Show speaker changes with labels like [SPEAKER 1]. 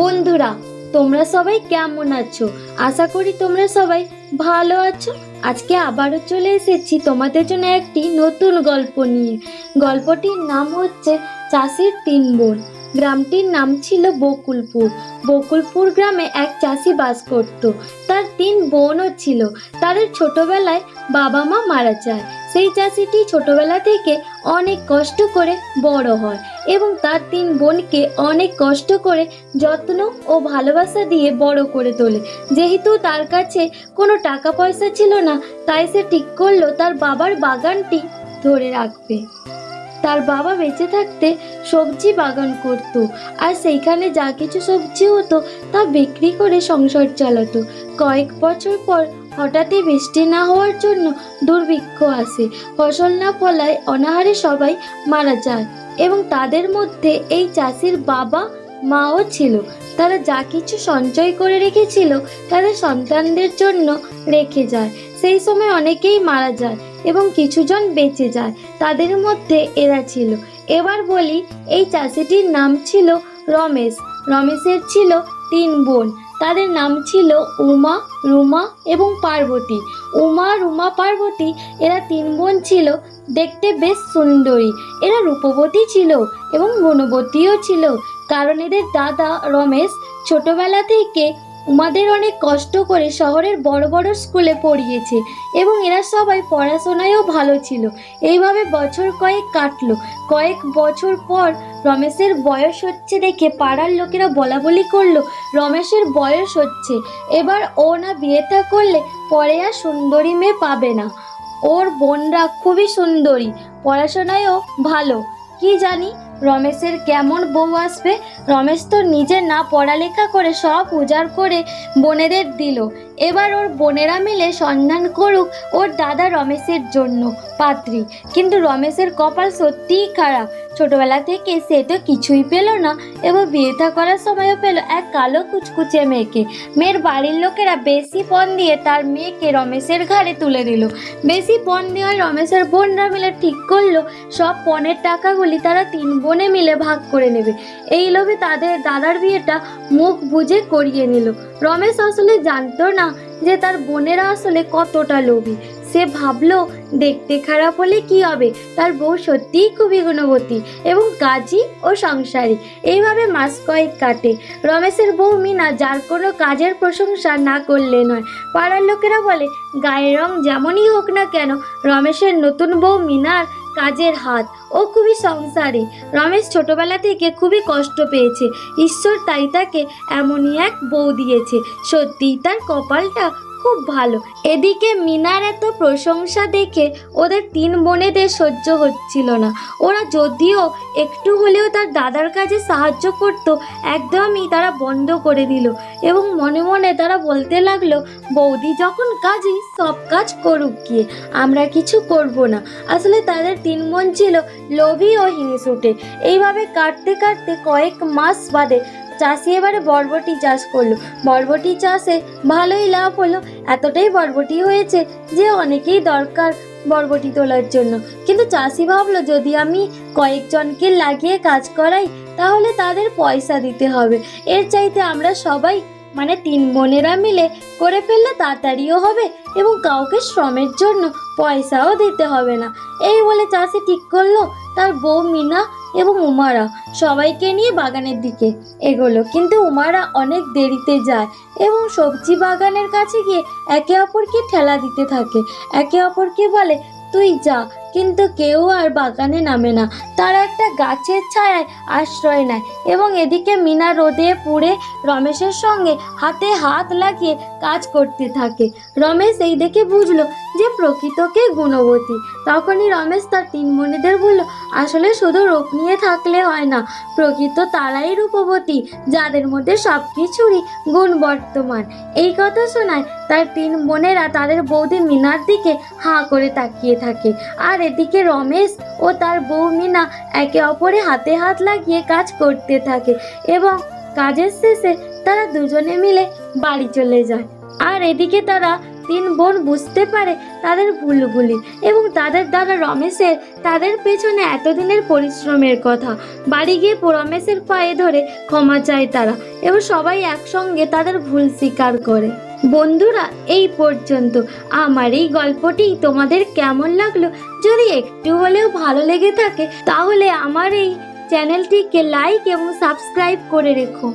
[SPEAKER 1] বন্ধুরা, তোমরা সবাই কেমন আছো? আশা করি তোমরা সবাই ভালো আছো। আজকে আবারও চলে এসেছি তোমাদের জন্য একটি নতুন গল্প নিয়ে। গল্পটির নাম হচ্ছে চাষির তিন বোন। গ্রামটির নাম ছিল বকুলপুর। বকুলপুর গ্রামে এক চাষি বাস করত। তার তিন বোনও ছিল। তাদের ছোটবেলায় বাবা মা মারা যায়। সেই চাষিটি ছোটবেলা থেকে অনেক কষ্ট করে বড় হয় এবং তার তিন বোনকে অনেক কষ্ট করে যত্ন ও ভালোবাসা দিয়ে বড় করে তোলে। যেহেতু তার কাছে কোনো টাকা পয়সা ছিল না, তাই সে ঠিক করল তার বাবার বাগানটি ধরে রাখবে। তার বাবা বেঁচে থাকতে সবজি বাগান করত আর সেইখানে যা কিছু সবজি হতো তা বিক্রি করে সংসার চালাতো। কয়েক বছর পর হঠাৎই বৃষ্টি না হওয়ার জন্য দুর্ভিক্ষ আসে। ফসল না ফলায় অনাহারে সবাই মারা যায় এবং তাদের মধ্যে এই চাষির বাবা মাও ছিল। তারা যা কিছু সঞ্চয় করে রেখেছিল তাদের সন্তানদের জন্য রেখে যায়। সেই সময় অনেকেই মারা যায় এবং কিছুজন বেঁচে যায়। তাদের মধ্যে এরা ছিল। এবার বলি, এই চাষিটির নাম ছিল রমেশ। রমেশের ছিল তিন বোন। তাদের নাম ছিল উমা, রুমা এবং পার্বতী। উমা, রুমা, পার্বতী, এরা তিন বোন ছিল। দেখতে বেশ সুন্দরী। এরা রূপবতী ছিল এবং গুণবতীও ছিল। কারণ এদের দাদা রমেশ ছোটবেলা থেকে উমাদের অনেক কষ্ট করে শহরের বড় বড় স্কুলে পড়িয়েছে এবং এরা সবাই পড়াশোনায়ও ভালো ছিল। এইভাবে বছর কয়েক কাটলো। কয়েক বছর পর রমেশের বয়স হচ্ছে দেখে পাড়ার লোকেরা বলা বলি করল, রমেশের বয়স হচ্ছে, এবার ও না বিয়েটা করলে পরে আর সুন্দরী মেয়ে পাবে না। ওর বোনরা খুবই সুন্দরী, পড়াশোনায়ও ভালো। কি জানি রমেশের কেমন বউ আসবে? রমেশ তো নিজে না পড়ালেখা করে সব উজাড় করে বোনেদের দিল। এবার ওর বোনেরা মিলে সন্ধান করুক ওর দাদা রমেশের জন্য পাত্রী। কিন্তু রমেশের কপাল সত্যিই খারাপ। ছোটবেলা থেকে সে তো কিছুই পেল না, এবং বিয়েথা করার সময়ও পেল এক কালো কুচকুচে মেয়েকে। মেয়ের বাড়ির লোকেরা বেশি পণ দিয়ে তার মেয়েকে রমেশের ঘাড়ে তুলে দিল। বেশি পণ দেওয়ায় রমেশের বোনরা মিলে ঠিক করল, সব পণের টাকাগুলি তারা তিন বোনে মিলে ভাগ করে নেবে। এই লোভে তাদের দাদার বিয়েটা মুখ বুঝে করিয়ে নিল। রমেশ আসলে জানতো না যে তার বোনেরা আসলে কতটা লোভী। সে ভাবলো, দেখতে খারাপ হলে কি হবে? তার বউ সত্যিই খুবই গুণবতী এবং কাজী ও সংসারী। এইভাবে মাস কয়েক কাটে। রমেশের বউ মিনা যার কোনো কাজের প্রশংসা না করলে নয়। পাড়ার লোকেরা বলে, গায়ের রং যেমনই হোক না কেন, রমেশের নতুন বউ মিনার কাজের হাত। ও খুবই সংসারী। রমেশ ছোটবেলা থেকে খুবই কষ্ট পেয়েছে। ঈশ্বর তাই তাকে এমনই এক বউ দিয়েছে। সত্যিই তার কপালটা খুব ভালো। এদিকে মিনার এত প্রশংসা দেখে ওদের তিন বোনেদের সহ্য হচ্ছিল না। ওরা যদিও একটু হলেও তার দাদার কাজে সাহায্য করত, একদমই তারা বন্ধ করে দিল এবং মনে মনে তারা বলতে লাগল, বৌদি যখন কাজই সব কাজ করুক গিয়ে, আমরা কিছু করব না। আসলে তাদের তিন বোন ছিল লোভী ও হিংসুটে। এইভাবে কাটতে কাটতে কয়েক মাস বাদে চাষি এবারে বরবটি চাষ করল। বরবটি চাষে ভালোই লাভ হলো। এতটাই বরবটি হয়েছে যে অনেকেই দরকার বরবটি তোলার জন্য। কিন্তু চাষি ভাবলো, যদি আমি কয়েকজনকে লাগিয়ে কাজ করাই, তাহলে তাদের পয়সা দিতে হবে। এর চাইতে আমরা সবাই মানে তিন বোনেরা মিলে করে ফেললে তাড়াতাড়িও হবে এবং কাউকে শ্রমের জন্য পয়সাও দিতে হবে না। এই বলে চাষি ঠিক করল। তার বউ মিনা এবং উমারা সবাইকে নিয়ে বাগানের দিকে এগোলো। কিন্তু উমারা অনেক দেরিতে যায় এবং সবজি বাগানের কাছে গিয়ে একে অপরকে ঠেলা দিতে থাকে। একে অপরকে বলে, তুই যা। কিন্তু কেউ আর বাগানে নামে না। তারা একটা গাছের ছায়ায় আশ্রয় নেয় এবং এদিকে মিনা রোদে পুড়ে রমেশের সঙ্গে হাতে হাত লাগিয়ে কাজ করতে থাকে। রমেশ এই দেখে বুঝলো যে প্রকৃতকে গুণবতী। তখনই রমেশ তার তিন বোনেদের বলল, আসলে শুধু রূপ নিয়ে থাকলে হয় না, প্রকৃত তারাই রূপবতী, যাদের মধ্যে সব কিছুরই গুণ বর্তমান। এই কথা শোনায় তার তিন বোনেরা তাদের বৌদি মিনার দিকে হাঁ করে তাকিয়ে থাকে। আর এদিকে রমেশ ও তার বউ মিনা একে অপরে হাতে হাত লাগিয়ে কাজ করতে থাকে এবং কাজের শেষে তারা দুজনে মিলে বাড়ি চলে যায়। আর এদিকে তারা তিন বোন বুঝতে পারে তাদের ভুলগুলি এবং তাদের দ্বারা রমেশের, তাদের পেছনে এতদিনের পরিশ্রমের কথা। বাড়ি গিয়ে রমেশের পায়ে ধরে ক্ষমা চায় তারা এবং সবাই একসঙ্গে তাদের ভুল স্বীকার করে। বন্ধুরা, এই পর্যন্ত। আমার এই গল্পটি তোমাদের কেমন লাগল? যদি একটু হলেও ভালো লেগে থাকে, তাহলে আমার এই চ্যানেলটিকে লাইক এবং সাবস্ক্রাইব করে রেখো।